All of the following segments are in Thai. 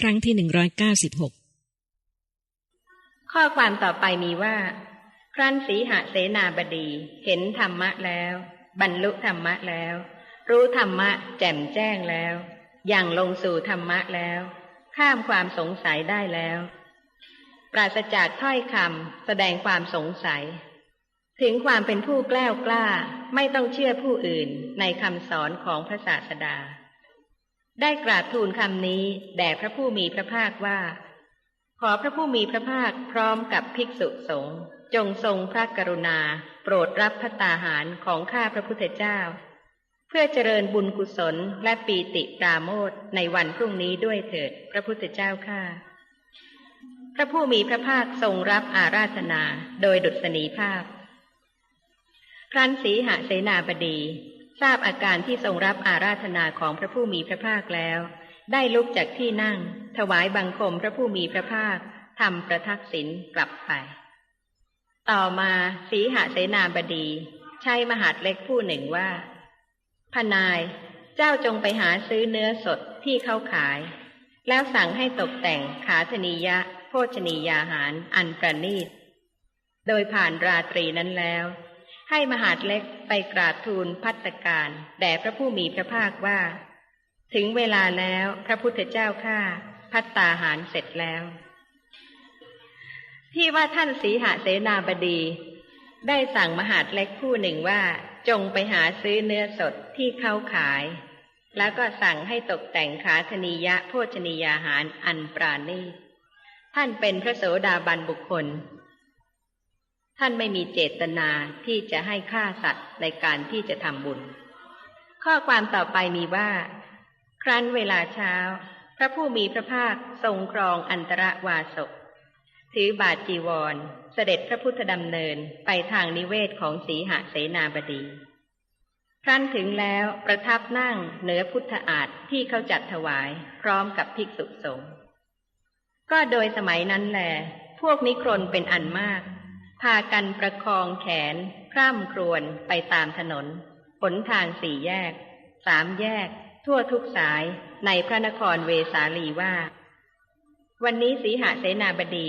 ครั้งที่หนึ่งร้อยเก้าสิบหกข้อความต่อไปมีว่า ครั้นสีหเสนาบดี เห็นธรรมะแล้ว บรรลุธรรมะแล้ว รู้ธรรมะ แจ่มแจ้งแล้วอย่างลงสู่ธรรมะแล้ว ข้ามความสงสัยได้แล้ว ปราศจากถ้อยคำแสดงความสงสัย ถึงความเป็นผู้แกล้วกล้า ไม่ต้องเชื่อผู้อื่นในคำสอนของพระศาสดา ได้กราบทูลคำนี้แด่พระผู้มีพระภาคว่า ขอพระผู้มีพระภาคพร้อมกับภิกษุสงฆ์จงทรงพระกรุณา โปรดรับพระตาหารของข้าพระพุทธเจ้า เพื่อเจริญบุญกุศลและปีติปราโมทในวันพรุ่งนี้ด้วยเถิดพระพุทธเจ้าข้าพระผู้มีพระภาคทรงรับอาราธนาโดยดุษณีภาพครั้นสีหเสนาบดี ทราบอาการที่ทรงรับอาราธนาของพระผู้มีพระภาคแล้ว ได้ลุกจากที่นั่ง ถวายบังคมพระผู้มีพระภาคทำประทักษิณกลับไป ต่อมาสีหเสนาบดี ใช้มหาดเล็กผู้หนึ่งว่าพนายเจ้าจงไปหาซื้อเนื้อสดที่เขาขาย แล้วสั่งให้ตกแต่งขาธนียะ โภชนียาหารอันประณีต โดยผ่านราตรีนั้นแล้ว ให้มหาดเล็กไปกราบทูลพัตการแด่พระผู้มีพระภาคว่า ถึงเวลาแล้วพระพุทธเจ้าข้าพัตตาหารเสร็จแล้ว ที่ว่าท่านสีหาเสนาบดี ได้สั่งมหาดเล็กผู้หนึ่งว่าจงไปหาซื้อเนื้อสดที่เขาขาย แล้วก็สั่งให้ตกแต่งขาธนียะโภชนียาหารอันปราณีท่านเป็นพระโสดาบันบุคคล ท่านไม่มีเจตนาที่จะให้ฆ่าสัตว์ในการที่จะทำบุญ ข้อความต่อไปมีว่า ครั้นเวลาเช้า พระผู้มีพระภาคทรงครองอันตรวาสกถือบาทจีวร เสด็จพระพุทธดำเนินไปทางนิเวศของสีหเสนาบดีครั้นถึงแล้วประทับนั่งเหนือพุทธอาฏที่เขาจัดถวายพร้อมกับภิกษุสงฆ์ก็โดยสมัยนั้นแหลพวกนิครนเป็นอันมาก พากันประคองแขน พร่ำครวนไปตามถนน ผลทางสี่แยก สามแยก ทั่วทุกสายในพระนครเวสาลีว่า วันนี้สีหเสนาบดี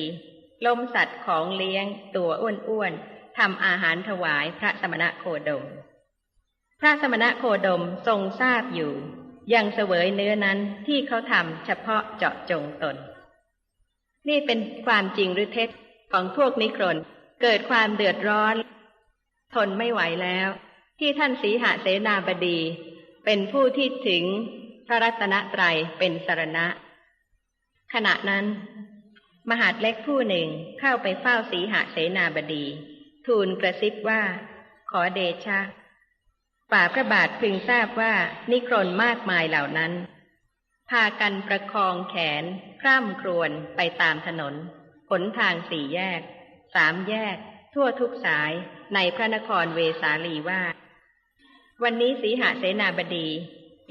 ล้มสัตว์ของเลี้ยงตัวอ้วนๆทำอาหารถวายพระสมณะโคดม พระสมณะโคดมทรงทราบอยู่ ยังเสวยเนื้อนั้นที่เขาทำเฉพาะเจาะจงตน นี่เป็นความจริงหรือเท็จของพวกนิครน เกิดความเดือดร้อน ทนไม่ไหวแล้ว ที่ท่านสีหเสนาบดี เป็นผู้ที่ถึงพระรัตนตรัยเป็นสรณะ ขณะนั้น มหาดเล็กผู้หนึ่งเข้าไปเฝ้าสีหเสนาบดี ทูลกระซิบว่า ขอเดชะป่าพระบาทพึงทราบว่านิครนมากมายเหล่านั้น พากันประคองแขน คร่ำครวญไปตามถนน ผลทางสี่แยก สามแยก ทั่วทุกสายในพระนครเวสาลีว่า วันนี้สีหเสนาบดี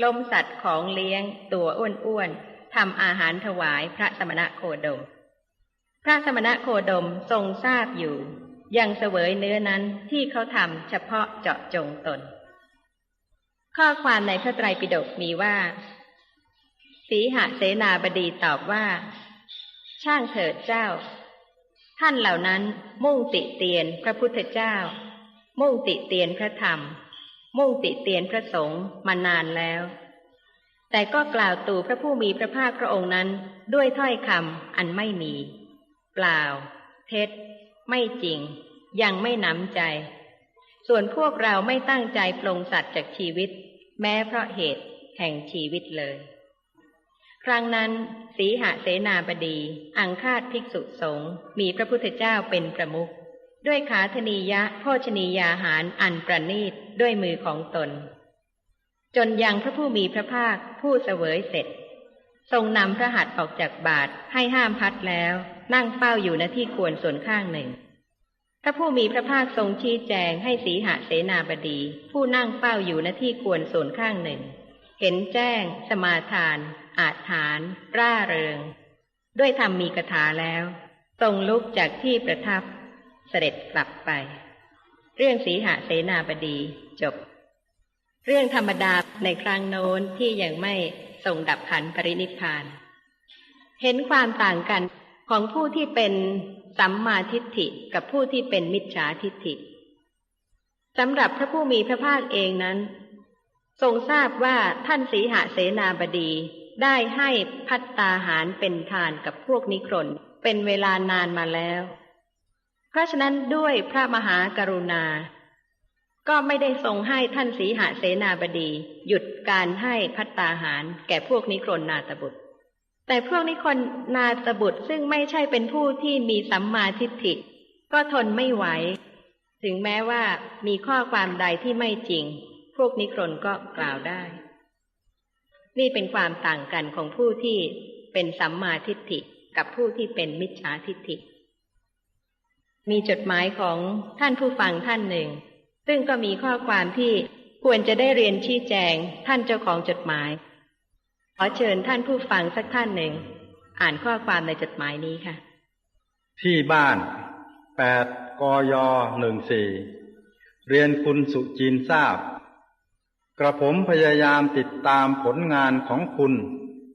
ล้มสัตว์ของเลี้ยงตัวอ้วนๆทำอาหารถวายพระสมณะโคดม พระสมณะโคดมทรงทราบอยู่ ยังเสวยเนื้อนั้นที่เขาทำเฉพาะเจาะจงตน ข้อความในพระไตรปิฎกมีว่า สีหเสนาบดีตอบว่า ช่างเถิดเจ้า ท่านเหล่านั้นมุ่งติเตียนพระพุทธเจ้า มุ่งติเตียนพระธรรม มุ่งติเตียนพระสงฆ์มานานแล้ว แต่ก็กล่าวตู่พระผู้มีพระภาคพระองค์นั้นด้วยถ้อยคำอันไม่มี เปล่า เท็จ ไม่จริง ยังไม่น้ำใจ ส่วนพวกเราไม่ตั้งใจปลงสัตว์จากชีวิต แม้เพราะเหตุแห่งชีวิตเลย ครั้งนั้น สีหเสนาบดี อังคาดภิกษุสงฆ์มีพระพุทธเจ้าเป็นประมุขด้วยขาธนียะโภชนียาหารอันประณีตด้วยมือของตน จนยังพระผู้มีพระภาคผู้เสวยเสร็จ ทรงนำพระหัตถ์ออกจากบาทให้ห้ามพัดแล้ว นั่งเฝ้าอยู่ณที่ควรส่วนข้างหนึ่ง พระผู้มีพระภาคทรงชี้แจงให้สีหเสนาบดี ผู้นั่งเฝ้าอยู่ณที่ควรส่วนข้างหนึ่ง เห็นแจ้ง สมาทาน อาถานร่าเริง ด้วยธรรมมีกถาแล้วทรงลุกจากที่ประทับเสด็จกลับไป เรื่องสีหเสนาบดีจบ เรื่องธรรมดาในครั้งโน้นที่ยังไม่ทรงดับขันปรินิพาน เห็นความต่างกันของผู้ที่เป็นสัมมาทิฏฐิกับผู้ที่เป็นมิจฉาทิฏฐิสำหรับพระผู้มีพระภาคเองนั้น ทรงทราบว่าท่านสีหเสนาบดี ได้ให้พัตตาหารเป็นทานกับพวกนิครนเป็นเวลานานมาแล้ว เพราะฉะนั้นด้วยพระมหากรุณา ก็ไม่ได้ทรงให้ท่านสีหเสนาบดี หยุดการให้พัตตาหารแก่พวกนิครนนาตบุตร แต่พวกนิครนนาตบุตรซึ่งไม่ใช่เป็นผู้ที่มีสัมมาทิฏฐิ ก็ทนไม่ไหว ถึงแม้ว่ามีข้อความใดที่ไม่จริง พวกนิครนก็กล่าวได้ นี่เป็นความต่างกันของผู้ที่เป็นสัมมาทิฏฐิกับผู้ที่เป็นมิจฉาทิฏฐิ มีจดหมายของท่านผู้ฟังท่านหนึ่ง ซึ่งก็มีข้อความที่ควรจะได้เรียนชี้แจงท่านเจ้าของจดหมาย ขอเชิญท่านผู้ฟังสักท่านหนึ่ง อ่านข้อความในจดหมายนี้ค่ะ ที่บ้านแปดกยหนึ่งสี่เรียนคุณสุจีนทราบ กระผมพยายามติดตามผลงานของคุณ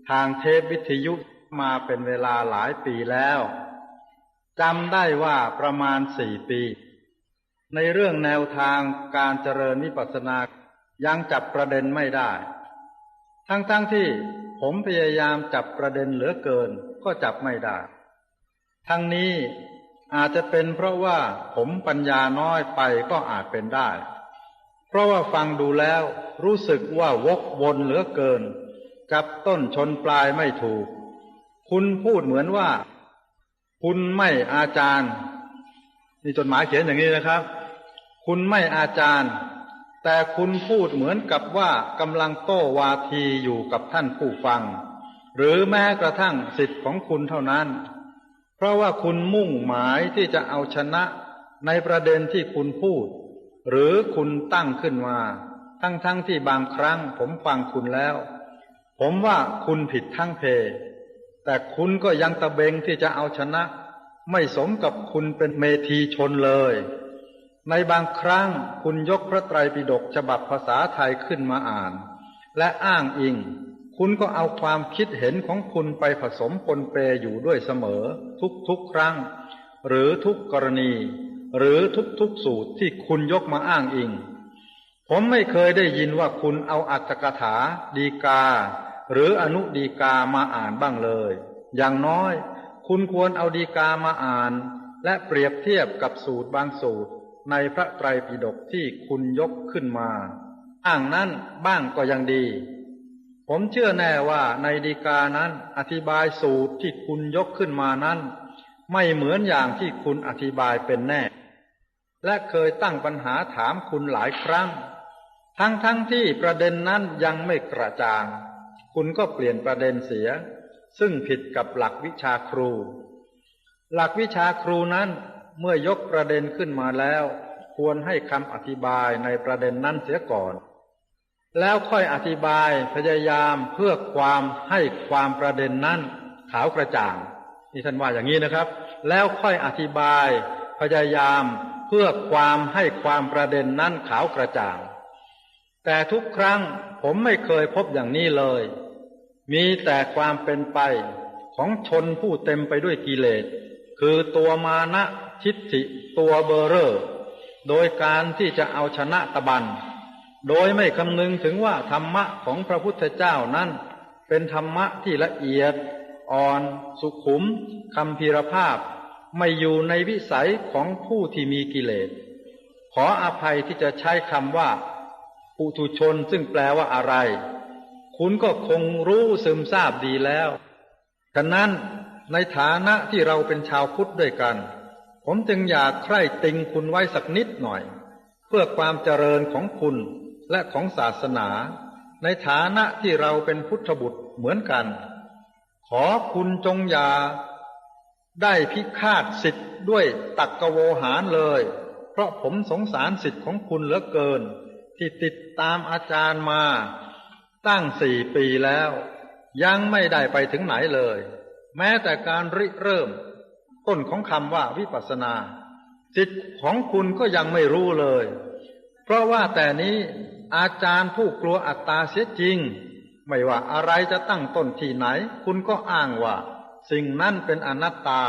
ทางเทปวิทยุมาเป็นเวลาหลายปีแล้วจำได้ว่าประมาณสี่ปี ในเรื่องแนวทางการเจริญวิปัสสนายังจับประเด็นไม่ได้ ทั้งๆทที่ผมพยายามจับประเด็นเหลือเกินก็จับไม่ได้ ทั้งนี้อาจจะเป็นเพราะว่าผมปัญญาน้อยไปก็อาจเป็นได้ เพราะว่าฟังดูแล้วรู้สึกว่าวกวนเหลือเกินจับต้นชนปลายไม่ถูก คุณพูดเหมือนว่า คุณไม่อาจารย์นี่จดหมายเขียนอย่างนี้นะครับ คุณไม่อาจารย์ แต่คุณพูดเหมือนกับว่ากำลังโต้วาทีอยู่กับท่านผู้ฟัง หรือแม้กระทั่งสิทธิ์ของคุณเท่านั้น เพราะว่าคุณมุ่งหมายที่จะเอาชนะในประเด็นที่คุณพูด หรือคุณตั้งขึ้นมา ทั้งทั้งที่บางครั้งผมฟังคุณแล้ว ผมว่าคุณผิดทั้งเพแต่คุณก็ยังตะเบงที่จะเอาชนะ ไม่สมกับคุณเป็นเมธีชนเลย ในบางครั้งคุณยกพระไตรปิฎกฉบับภาษาไทยขึ้นมาอ่าน และอ้างอิง คุณก็เอาความคิดเห็นของคุณไปผสมปนเปอยู่ด้วยเสมอ ทุกๆครั้ง หรือทุกกรณี หรือทุกๆสูตรที่คุณยกมาอ้างอิง ผมไม่เคยได้ยินว่าคุณเอาอัตถกถา ดีกา หรืออนุดีกามาอ่านบ้างเลย อย่างน้อย คุณควรเอาดีกามาอ่าน และเปรียบเทียบกับสูตรบางสูตร ในพระไตรปิฎกที่คุณยกขึ้นมา อ้างนั้นบ้างก็ยังดี ผมเชื่อแน่ว่าในดีกานั้นอธิบายสูตรที่คุณยกขึ้นมานั้นไม่เหมือนอย่างที่คุณอธิบายเป็นแน่ และเคยตั้งปัญหาถามคุณหลายครั้ง ทั้งทั้งที่ประเด็นนั้นยังไม่กระจ่าง คุณก็เปลี่ยนประเด็นเสีย ซึ่งผิดกับหลักวิชาครู หลักวิชาครูนั้นเมื่อยกประเด็นขึ้นมาแล้ว ควรให้คำอธิบายในประเด็นนั้นเสียก่อน แล้วค่อยอธิบายพยายามเพื่อความให้ความประเด็นนั้นขาวกระจ่างนี่ท่านว่าอย่างนี้นะครับ แล้วค่อยอธิบายพยายาม เพื่อความให้ความประเด็นนั้นขาวกระจ่าง แต่ทุกครั้งผมไม่เคยพบอย่างนี้เลย มีแต่ความเป็นไปของชนผู้เต็มไปด้วยกิเลส คือตัวมานะทิฏฐิตัวเบอร์เรอร์โดยการที่จะเอาชนะตะบัน โดยไม่คำนึงถึงว่าธรรมะของพระพุทธเจ้านั้น เป็นธรรมะที่ละเอียด อ่อน สุขุมคำพีรภาพ ไม่อยู่ในวิสัยของผู้ที่มีกิเลส ขออภัยที่จะใช้คำว่าปุถุชนซึ่งแปลว่าอะไร คุณก็คงรู้ซึมซาบดีแล้วฉะนั้นในฐานะที่เราเป็นชาวพุทธด้วยกัน ผมจึงอยากใคร่ติงคุณไว้สักนิดหน่อย เพื่อความเจริญของคุณและของศาสนา ในฐานะที่เราเป็นพุทธบุตรเหมือนกัน ขอคุณจงอย่า ได้พิฆาตสิทธิ์ด้วยตักกโวหารเลย เพราะผมสงสารสิทธิ์ของคุณเหลือเกิน ที่ติดตามอาจารย์มา ตั้งสี่ปีแล้ว ยังไม่ได้ไปถึงไหนเลย แม้แต่การริเริ่ม ต้นของคำว่าวิปัสนา สิทธิ์ของคุณก็ยังไม่รู้เลย เพราะว่าแต่นี้อาจารย์ผู้กลัวอัตตาเสียจริง ไม่ว่าอะไรจะตั้งต้นที่ไหน คุณก็อ้างว่า สิ่งนั้นเป็นอนัตตา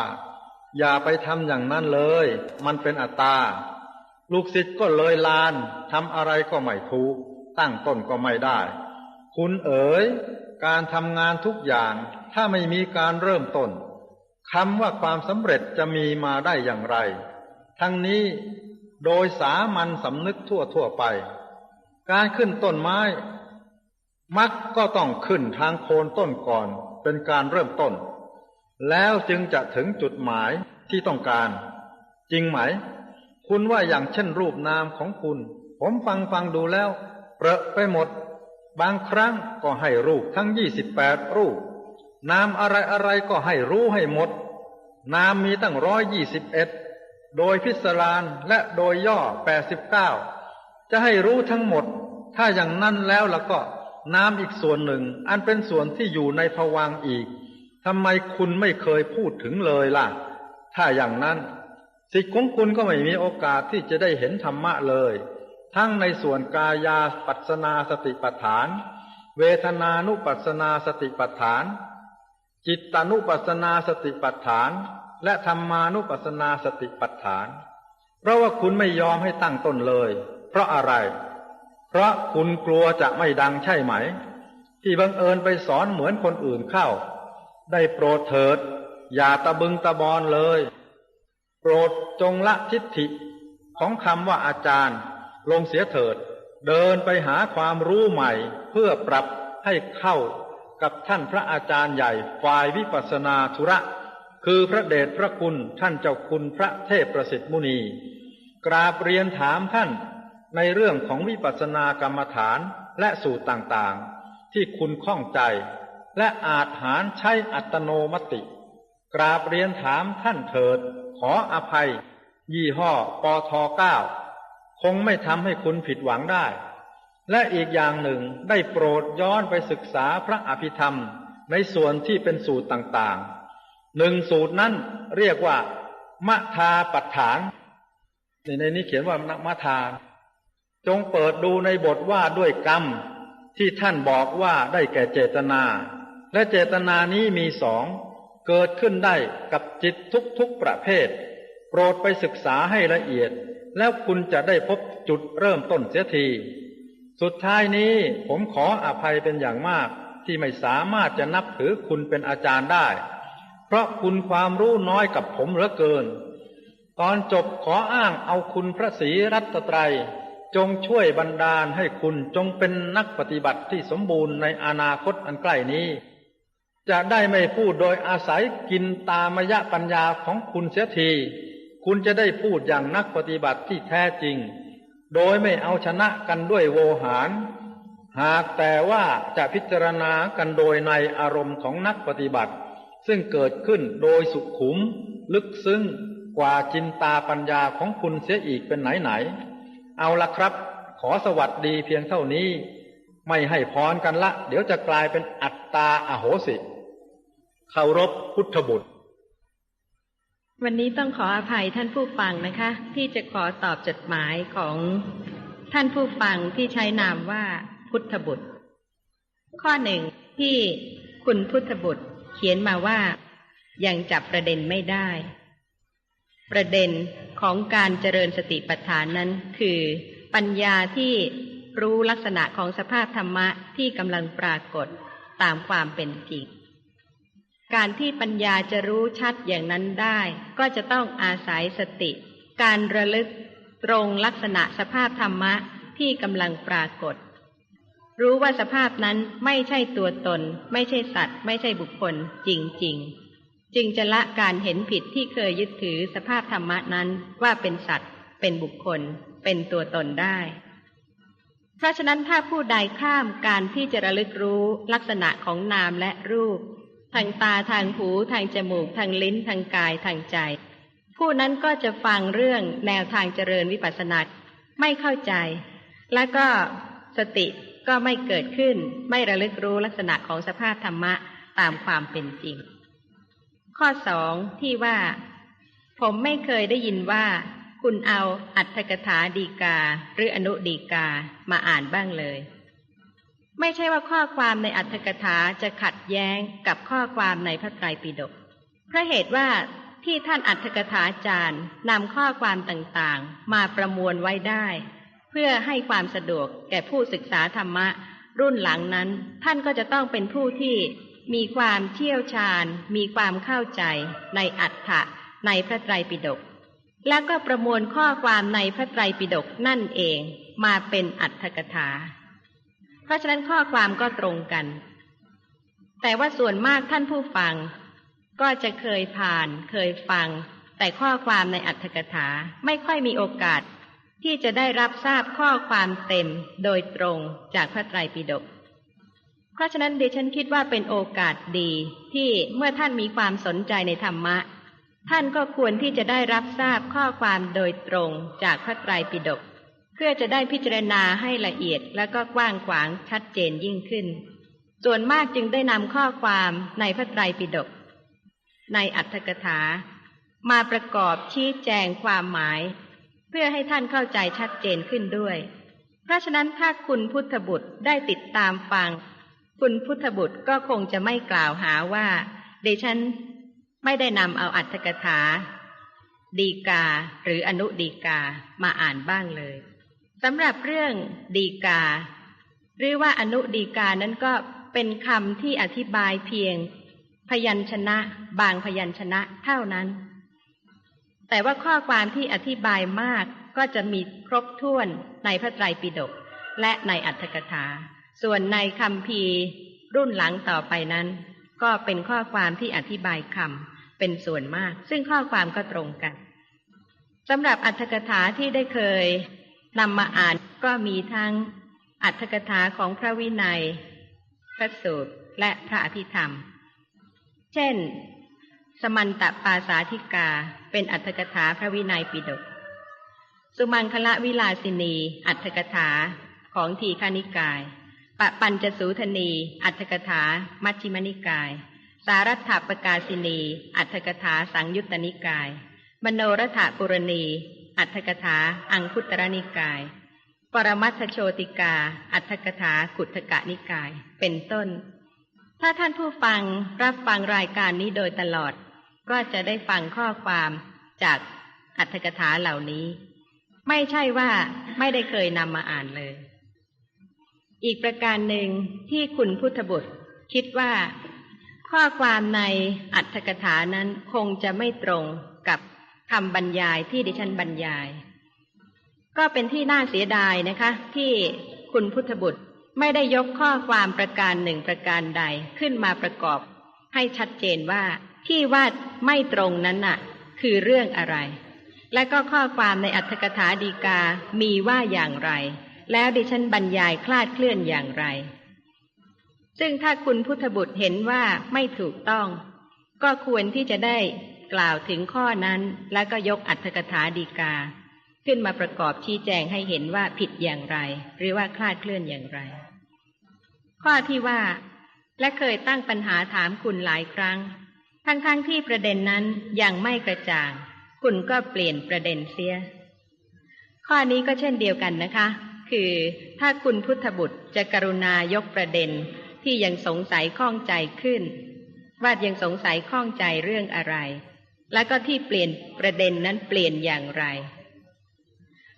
อย่าไปทำอย่างนั้นเลย มันเป็นอัตตา ลูกศิษย์ก็เลยลานทำอะไรก็ไม่ถูก ตั้งต้นก็ไม่ได้ คุณเอ๋ย การทำงานทุกอย่าง ถ้าไม่มีการเริ่มต้นคำว่าความสำเร็จจะมีมาได้อย่างไร ทั้งนี้โดยสามัญสำนึกทั่วทั่วไป การขึ้นต้นไม้ มักก็ต้องขึ้นทางโคนต้นก่อน เป็นการเริ่มต้น แล้วจึงจะถึงจุดหมายที่ต้องการ จริงไหม คุณว่าอย่างเช่นรูปนามของคุณ ผมฟังฟังดูแล้วเปรอะไปหมด บางครั้งก็ให้รูปทั้งยี่สิบแปดรูป นามอะไรอะไรก็ให้รู้ให้หมด นามมีตั้งร้อยยี่สิบเอ็ดโดยพิสรานและโดยย่อแปดสิบเก้าจะให้รู้ทั้งหมด ถ้าอย่างนั้นแล้วแล่ะก็น้ำอีกส่วนหนึ่ง อันเป็นส่วนที่อยู่ในภวังอีก ทำไมคุณไม่เคยพูดถึงเลยล่ะ ถ้าอย่างนั้นสิทธิ์ของคุณก็ไม่มีโอกาสที่จะได้เห็นธรรมะเลย ทั้งในส่วนกายาปัสนาสติปัฏฐาน เวทนานุปัสนาสติปัฏฐาน จิตานุปัสนาสติปัฏฐาน และธรรมานุปัสนาสติปัฏฐาน เพราะว่าคุณไม่ยอมให้ตั้งต้นเลย เพราะอะไร เพราะคุณกลัวจะไม่ดังใช่ไหม ที่บังเอิญไปสอนเหมือนคนอื่นเข้า ได้โปรดเถิด อย่าตะบึงตะบอนเลย โปรดจงละทิฏฐิของคำว่าอาจารย์ ลงเสียเถิด เดินไปหาความรู้ใหม่เพื่อปรับให้เข้ากับท่านพระอาจารย์ใหญ่ฝ่ายวิปัสนาธุระ คือพระเดชพระคุณท่านเจ้าคุณพระเทพประสิทธิมุนี กราบเรียนถามท่านในเรื่องของวิปัสสนากรรมฐานและสูตรต่างๆ ที่คุณข้องใจ และอาจหารใช้อัตโนมติ กราบเรียนถามท่านเถิด ขออภัย ยี่ห้อปอทเก้าคงไม่ทำให้คุณผิดหวังได้ และอีกอย่างหนึ่งได้โปรดย้อนไปศึกษาพระอภิธรรมในส่วนที่เป็นสูตรต่างๆ หนึ่งสูตรนั้นเรียกว่ามะทาปัฏฐาน ในในนี้เขียนว่ามะทา จงเปิดดูในบทว่าด้วยกรรมที่ท่านบอกว่าได้แก่เจตนา และเจตนานี้มีสอง เกิดขึ้นได้กับจิตทุกๆประเภท โปรดไปศึกษาให้ละเอียด แล้วคุณจะได้พบจุดเริ่มต้นเสียที สุดท้ายนี้ผมขออภัยเป็นอย่างมากที่ไม่สามารถจะนับถือคุณเป็นอาจารย์ได้ เพราะคุณความรู้น้อยกับผมเหลือเกิน ตอนจบขออ้างเอาคุณพระศรีรัตไตรจงช่วยบันดาลให้คุณจงเป็นนักปฏิบัติที่สมบูรณ์ในอนาคตอันใกล้นี้ จะได้ไม่พูดโดยอาศัยกินตามยะปัญญาของคุณเสียที คุณจะได้พูดอย่างนักปฏิบัติที่แท้จริง โดยไม่เอาชนะกันด้วยโวหาร หากแต่ว่าจะพิจารณากันโดยในอารมณ์ของนักปฏิบัติ ซึ่งเกิดขึ้นโดยสุขุม ลึกซึ้งกว่าจินตาปัญญาของคุณเสียอีกเป็นไหนไหน เอาละครับ ขอสวัสดีเพียงเท่านี้ ไม่ให้พรกันละ เดี๋ยวจะกลายเป็นอัตตาอโหสิ เคารพพุทธบุตร วันนี้ต้องขออภัยท่านผู้ฟังนะคะ ที่จะขอตอบจดหมายของท่านผู้ฟังที่ใช้นามว่าพุทธบุตร ข้อหนึ่งที่คุณพุทธบุตรเขียนมาว่ายังจับประเด็นไม่ได้ ประเด็นของการเจริญสติปัฏฐานนั้นคือปัญญาที่รู้ลักษณะของสภาพธรรมะที่กำลังปรากฏตามความเป็นจริง การที่ปัญญาจะรู้ชัดอย่างนั้นได้ ก็จะต้องอาศัยสติ การระลึกตรงลักษณะสภาพธรรมะที่กำลังปรากฏ รู้ว่าสภาพนั้นไม่ใช่ตัวตน ไม่ใช่สัตว์ ไม่ใช่บุคคลจริง ๆ จึงจะละการเห็นผิดที่เคยยึดถือสภาพธรรมะนั้นว่าเป็นสัตว์ เป็นบุคคล เป็นตัวตนได้ เพราะฉะนั้นถ้าผู้ใดข้ามการที่จะระลึกรู้ลักษณะของนามและรูป ทางตาทางหูทางจมูก ทางลิ้นทางกายทางใจ ผู้นั้นก็จะฟังเรื่องแนวทางเจริญวิปัสสนาไม่เข้าใจ และก็สติก็ไม่เกิดขึ้น ไม่ระลึกรู้ลักษณะของสภาพธรรมะตามความเป็นจริง ข้อสองที่ว่า ผมไม่เคยได้ยินว่า คุณเอาอัตถกถาดีกา หรืออนุดีกามาอ่านบ้างเลย ไม่ใช่ว่าข้อความในอัตถกถาจะขัดแย้งกับข้อความในพระไตรปิฎกเพราะเหตุว่าที่ท่านอัตถกถาจารย์นำข้อความต่างๆ มาประมวลไว้ได้ เพื่อให้ความสะดวกแก่ผู้ศึกษาธรรมะ รุ่นหลังนั้น ท่านก็จะต้องเป็นผู้ที่มีความเชี่ยวชาญ มีความเข้าใจ ในอัฏฐะในพระไตรปิฎกและก็ประมวลข้อความในพระไตรปิฎกนั่นเอง มาเป็นอัตถกถา เพราะฉะนั้นข้อความก็ตรงกัน แต่ว่าส่วนมากท่านผู้ฟัง ก็จะเคยผ่านเคยฟัง แต่ข้อความในอัตถกถาไม่ค่อยมีโอกาส ที่จะได้รับทราบข้อความเต็มโดยตรงจากพระไตรปิฎกเพราะฉะนั้นดิฉันคิดว่าเป็นโอกาสดีที่เมื่อท่านมีความสนใจในธรรมะ ท่านก็ควรที่จะได้รับทราบข้อความโดยตรงจากพระไตรปิฎก เพื่อจะได้พิจารณาให้ละเอียดและก็กว้างขวางชัดเจนยิ่งขึ้น ส่วนมากจึงได้นำข้อความในพระไตรปิฎกในอัตถกถา มาประกอบชี้แจงความหมาย เพื่อให้ท่านเข้าใจชัดเจนขึ้นด้วย เพราะฉะนั้นถ้าคุณพุทธบุตรได้ติดตามฟัง คุณพุทธบุตรก็คงจะไม่กล่าวหาว่าเดชันไม่ได้นำเอาอัตถกถา ดีกาหรืออนุดีกามาอ่านบ้างเลย สำหรับเรื่องดีกา หรือว่าอนุดีกานั้นก็เป็นคำที่อธิบายเพียง พยัญชนะ บางพยัญชนะเท่านั้น แต่ว่าข้อความที่อธิบายมากก็จะมีครบถ้วนในพระไตรปิฎกและในอัตถกถา ส่วนในคำพีรุ่นหลังต่อไปนั้น ก็เป็นข้อความที่อธิบายคำเป็นส่วนมาก ซึ่งข้อความก็ตรงกันสำหรับอัตถกถาที่ได้เคย นำมาอ่านก็มีทั้งอัตถกถาของพระวินัย พระสูตร และพระอภิธรรม เช่น สมันตปาสาธิกาเป็นอัตถกถาพระวินัยปิฎก สุมังคละวิลาสินี อัตถกถาของทีฆานิกาย ปะปัญจสูทนี อัตถกถา มัชฌิมนิกาย สารัตถปกาสินี อัตถกถาสังยุตตนิกาย มโนรถปุรณี อัตถกถา อังคุตรนิกาย ปรมัตถโชติกา อัตถกถาขุทกะนิกาย เป็นต้น ถ้าท่านผู้ฟังรับฟังรายการนี้โดยตลอด ก็จะได้ฟังข้อความจากอัตถกถาเหล่านี้ ไม่ใช่ว่าไม่ได้เคยนำมาอ่านเลย อีกประการหนึ่งที่คุณพุทธบุตรคิดว่าข้อความในอัตถกถานั้นคงจะไม่ตรงกับ คำบรรยายที่ดิฉันบรรยาย ก็เป็นที่น่าเสียดายนะคะ ที่คุณพุทธบุตรไม่ได้ยกข้อความประการหนึ่งประการใดขึ้นมาประกอบ ให้ชัดเจนว่าที่ว่าไม่ตรงนั้นน่ะ คือเรื่องอะไร และก็ข้อความในอัตถกถาดีกามีว่าอย่างไร แล้วดิฉันบรรยายคลาดเคลื่อนอย่างไร ซึ่งถ้าคุณพุทธบุตรเห็นว่าไม่ถูกต้อง ก็ควรที่จะได้ กล่าวถึงข้อนั้น แล้วก็ยกอัตถกถาดีกา ขึ้นมาประกอบชี้แจงให้เห็นว่าผิดอย่างไร หรือว่าคลาดเคลื่อนอย่างไร ข้อที่ว่า และเคยตั้งปัญหาถามคุณหลายครั้ง ทั้งๆทที่ประเด็นนั้นยังไม่กระจ่าง คุณก็เปลี่ยนประเด็นเสีย ข้อนี้ก็เช่นเดียวกันนะคะ คือถ้าคุณพุทธบุตรจะกรุณายกประเด็นที่ยังสงสัยข้องใจขึ้นว่ายังสงสัยข้องใจเรื่องอะไร แล้วก็ที่เปลี่ยนประเด็นนั้นเปลี่ยนอย่างไร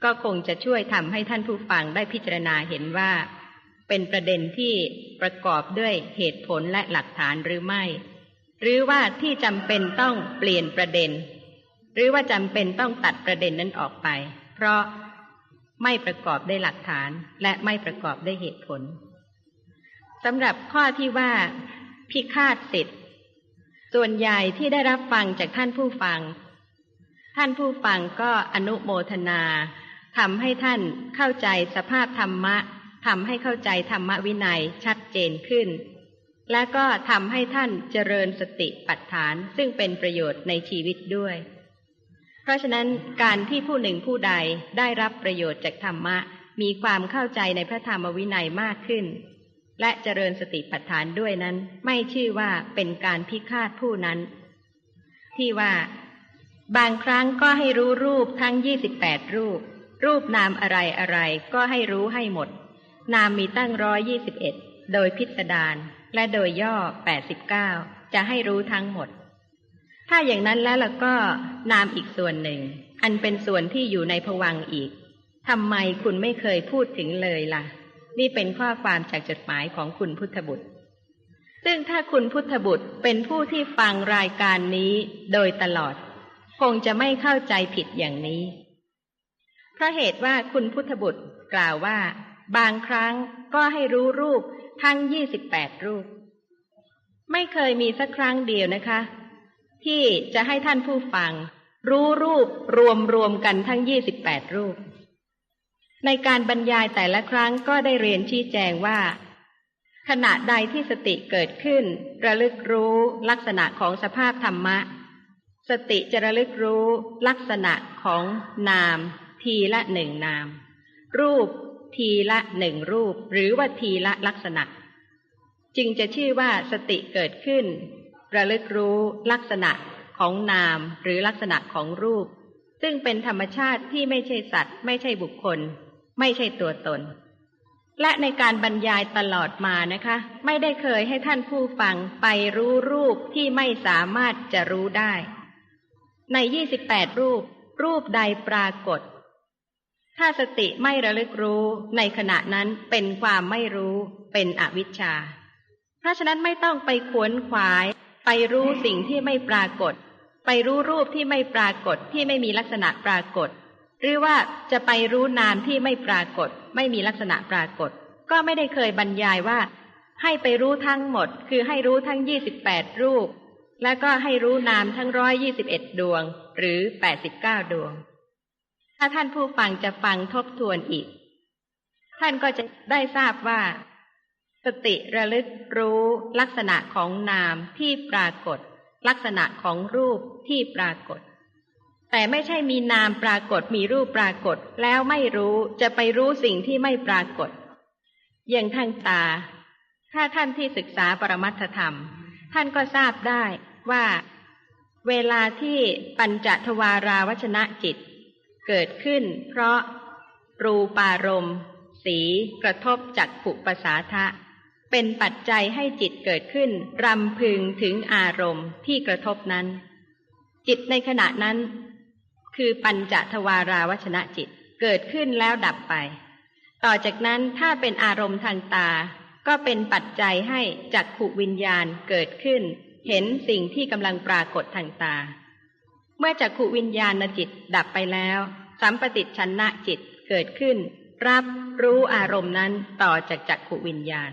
ก็คงจะช่วยทำให้ท่านผู้ฟังได้พิจารณาเห็นว่า เป็นประเด็นที่ประกอบด้วยเหตุผลและหลักฐานหรือไม่ หรือว่าที่จำเป็นต้องเปลี่ยนประเด็น หรือว่าจำเป็นต้องตัดประเด็นนั้นออกไป เพราะไม่ประกอบด้วยหลักฐานและไม่ประกอบด้วยเหตุผลสำหรับข้อที่ว่าพิฆาตสิทธิ์ ส่วนใหญ่ที่ได้รับฟังจากท่านผู้ฟัง ท่านผู้ฟังก็อนุโมทนาทำให้ท่านเข้าใจสภาพธรรมะทำให้เข้าใจธรรมวินัยชัดเจนขึ้น และก็ทำให้ท่านเจริญสติปัฏฐานซึ่งเป็นประโยชน์ในชีวิตด้วย เพราะฉะนั้นการที่ผู้หนึ่งผู้ใดได้รับประโยชน์จากธรรมะ มีความเข้าใจในพระธรรมวินัยมากขึ้น และเจริญสติปัฏฐานด้วยนั้น ไม่ชื่อว่าเป็นการพิฆาตผู้นั้น ที่ว่า บางครั้งก็ให้รู้รูปทั้งยี่สิบแปดรูป รูปนามอะไรอะไรก็ให้รู้ให้หมด นามมีตั้งร้อยยี่สิบเอ็ดโดยพิสดารและโดยย่อแปดสิบเก้าจะให้รู้ทั้งหมด ถ้าอย่างนั้นแล้วล่ะก็นามอีกส่วนหนึ่ง อันเป็นส่วนที่อยู่ในผวังอีกทำไมคุณไม่เคยพูดถึงเลยล่ะ นี่เป็นข้อความจากจดหมายของคุณพุทธบุตร ซึ่งถ้าคุณพุทธบุตรเป็นผู้ที่ฟังรายการนี้โดยตลอด คงจะไม่เข้าใจผิดอย่างนี้ เพราะเหตุว่าคุณพุทธบุตรกล่าวว่า บางครั้งก็ให้รู้รูปทั้งยี่สิบแปดรูป ไม่เคยมีสักครั้งเดียวนะคะ ที่จะให้ท่านผู้ฟัง รู้รูปรวมรวมกันทั้งยี่สิบแปดรูป ในการบรรยายแต่ละครั้งก็ได้เรียนชี้แจงว่า ขณะใดที่สติเกิดขึ้น ระลึกรู้ลักษณะของสภาพธรรมะ สติจะระลึกรู้ลักษณะของนาม ทีละหนึ่งนาม รูปทีละหนึ่งรูป หรือว่าทีละลักษณะ จึงจะชื่อว่าสติเกิดขึ้น ระลึกรู้ลักษณะของนามหรือลักษณะของรูป ซึ่งเป็นธรรมชาติที่ไม่ใช่สัตว์ ไม่ใช่บุคคล ไม่ใช่ตัวตน และในการบรรยายตลอดมานะคะ ไม่ได้เคยให้ท่านผู้ฟังไปรู้รูปที่ไม่สามารถจะรู้ได้ ใน28รูป รูปใดปรากฏ ถ้าสติไม่ระลึกรู้ในขณะนั้นเป็นความไม่รู้เป็นอวิชชา เพราะฉะนั้นไม่ต้องไปขวนขวาย ไปรู้สิ่งที่ไม่ปรากฏ ไปรู้รูปที่ไม่ปรากฏที่ไม่มีลักษณะปรากฏ หรือว่าจะไปรู้นามที่ไม่ปรากฏ ไม่มีลักษณะปรากฏ ก็ไม่ได้เคยบรรยายว่า ให้ไปรู้ทั้งหมด คือให้รู้ทั้ง28รูป แล้วก็ให้รู้นามทั้งร้อยยี่สิบเอ็ดดวง หรือแปดสิบเก้าดวง ถ้าท่านผู้ฟังจะฟังทบทวนอีก ท่านก็จะได้ทราบว่า สติระลึกรู้ลักษณะของนามที่ปรากฏ ลักษณะของรูปที่ปรากฏ แต่ไม่ใช่มีนามปรากฏมีรูปปรากฏ แล้วไม่รู้จะไปรู้สิ่งที่ไม่ปรากฏ อย่างทางตา ถ้าท่านที่ศึกษาปรมัตถธรรม ท่านก็ทราบได้ว่า เวลาที่ปัญจทวาราวชนะจิต เกิดขึ้น เพราะรูปารมณ์ สีกระทบจักขุปสาทะ เป็นปัจจัยให้จิตเกิดขึ้น รำพึงถึงอารมณ์ที่กระทบนั้น จิตในขณะนั้น คือปัญจทวาราวชนะจิตเกิดขึ้นแล้วดับไป ต่อจากนั้นถ้าเป็นอารมณ์ทางตา ก็เป็นปัจจัยให้จักขุวิญญาณเกิดขึ้น เห็นสิ่งที่กำลังปรากฏทางตา เมื่อจักขุวิญญาณจิตดับไปแล้ว สัมปติชนะจิตเกิดขึ้น รับรู้อารมณ์นั้นต่อจากจักขุวิญญาณ